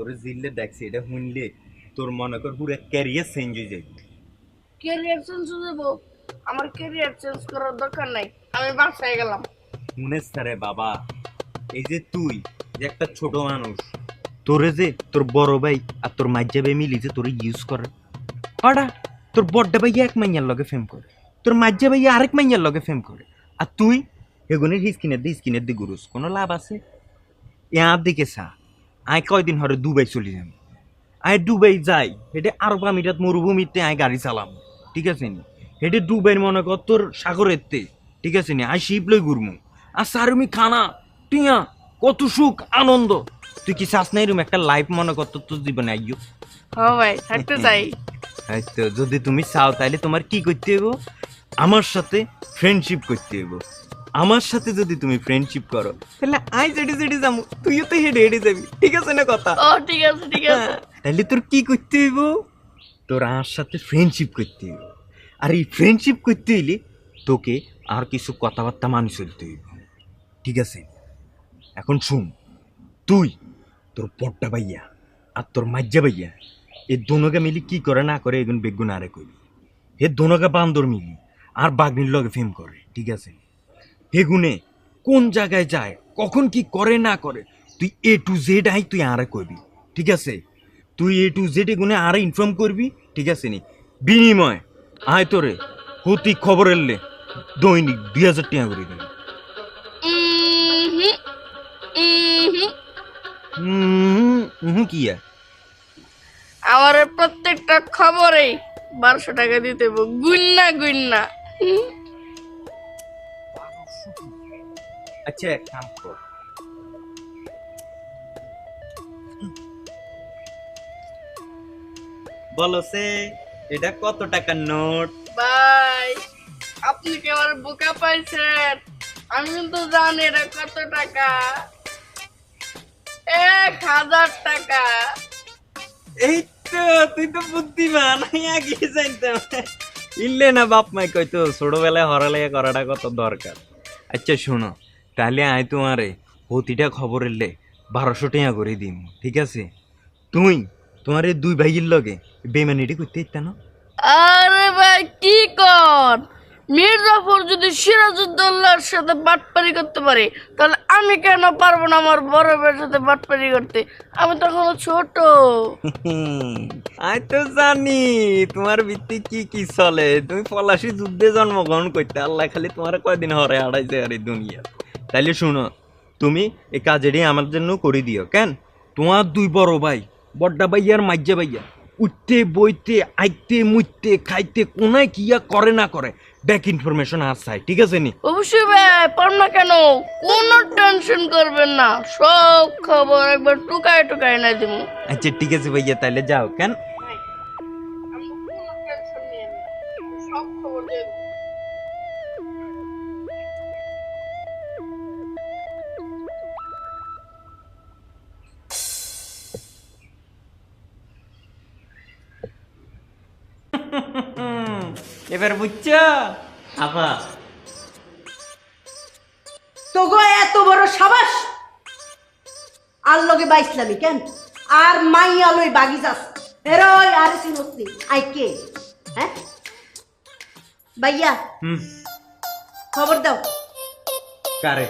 তোর জিল্লে দেখছি এটা শুনলে তোর মনে কর পুরো ক্যারিয়ার চেঞ্জ হয়ে যাবে ক্যারিয়ার চেঞ্জ হয়ে যাব আমার ক্যারিয়ার চেঞ্জ করার দরকার নাই আমি বাসায় গেলাম। শুনেছ রে বাবা এই যে তুই যে একটা ছোট মানুষ তোরে যে তোর বড় ভাই আর তোর মাজ্জা ভাই মিলি যে তোরে ইউজ করে হঠাৎ তোর বড়টা ভাই এক মাইয়ার লগে ফেম করে তোর মাজ্জা ভাই আরেক মাইয়ার লগে ফেম করে আর তুই এগুনের হিসকিনের দি স্কিনের দি গুরুস কোনো লাভ আছে? ইয়ার দিকে চা আয় কয়দিন হরে দুবাই চলে যাবি আই দুবাই যাই হেটে আরব আমিরাত মরুভূমিতে আয় গাড়ি চালাম ঠিক আছে নি? হেটে দুবাইয়ের মনে কর তোর সাগরের তে ঠিক আছে নি? আয় শিপ লই ঘুরমু। আর সারুমি খানা টিয়া কত সুখ আনন্দ। তুই কি চাস নাই এরম একটা লাইফ মনে কর তোর তোর জীবনে আইয়ো। ভাই থাকতে চাই তো যদি তুমি চাও তাহলে তোমার কি করতে হইব? আমার সাথে ফ্রেন্ডশিপ করতে হইব। আমার সাথে যদি তুমি ফ্রেন্ডশিপ করো তাহলে আই যেটি যেটি যাব তুইও তো হেঁটে হেঁটে যাবি ঠিক আছে না কথা? ও ঠিক আছে ঠিক আছে। তাহলে তোর কি করতে হইব? তোর আমার সাথে ফ্রেন্ডশিপ করতে হইব। আর এই ফ্রেন্ডশিপ করতে হইলে তোকে আর কিছু কথাবার্তা মানি চলতে হইব। ঠিক আছে? এখন শুন তুই তোর পট্টা ভাইয়া আর তোর মাজ্জা ভাইয়া এ দোনোকে মিলি কি করে না করে এগুন বেগুন আরে করি হে দোনোকে বান্দর মিলি আর বাগনির লগে ফেম করে ঠিক আছে? হেগুনে কোন জায়গায় যায় কখন কি করে না করে তুই এ টু জেড আই তুই আরে করবি ঠিক আছে? তুই এ টু জেড এগুনে আরে ইনফর্ম করবি ঠিক আছে নি? বিনিময় আয় তোরে হতি খবর এলে দৈনিক দুই হাজার টাকা করে দেবে। কি আর? আমার প্রত্যেকটা খবরে বারোশো টাকা দিতে গুন্না গুন্না। আচ্ছা এক কাম কর। বলো সে এটা কত টাকার নোট? ভাই আপনি কি আমার বোকা পাইছেন? আমি কিন্তু জানি এটা কত টাকা। এক হাজার টাকা। এই তো তুই তো বুদ্ধিমান আমি আগে জানতাম। ইল্লে না বাপ মাই কইতো ছোটবেলায় হরালে করাটা কত দরকার। আচ্ছা শোনো তাহলে আয় তোমারে প্রতিটা খবর এলে বারোশো টাকা করে দিম ঠিক আছে? তুই তোমার এই দুই ভাইয়ের লগে বেমানিটি করতে ইত্যা না? আরে ভাই কি কর? মির্জাফর যদি সিরাজউদ্দৌলার সাথে বাটপারি করতে পারে তাহলে আমি কেন পারব না আমার বড় ভাইয়ের সাথে বাটপারি করতে? আমি তখন ছোট। আমি তো জানি তোমার ভিত্তি কি কি চলে? তুমি পলাশি যুদ্ধে জন্মগ্রহণ করতে আল্লাহ খালি তোমার কয়দিন হরে আড়াইছে আর এই দুনিয়া তাইলে শুনো তুমি এই কাজেরই আমার জন্য করে দিও কেন? তোমার দুই বড় ভাই বড্ডা ভাইয়া আর মাইজা ভাইয়া উঠতে বইতে আইতে মুইতে খাইতে কোনায় কিয়া করে না করে ব্যাক ইনফরমেশন আর চাই ঠিক আছে নি? অবশ্যই ভাই পার না কেন? কোনো টেনশন করবেন না সব খবর একবার টুকায় টুকায় না দিব। আচ্ছা ঠিক আছে ভাইয়া তাইলে যাও কেন? এবার বুঝছ? আপা। তোগো এত বড় সাবাস! আর লগে বাইসলামি কেন? আর মাই আলোই বাগি যাস। এরই আর সিনস্তি আই কে? হ্যাঁ? ভাইয়া হুম। খবর দাও। কারে?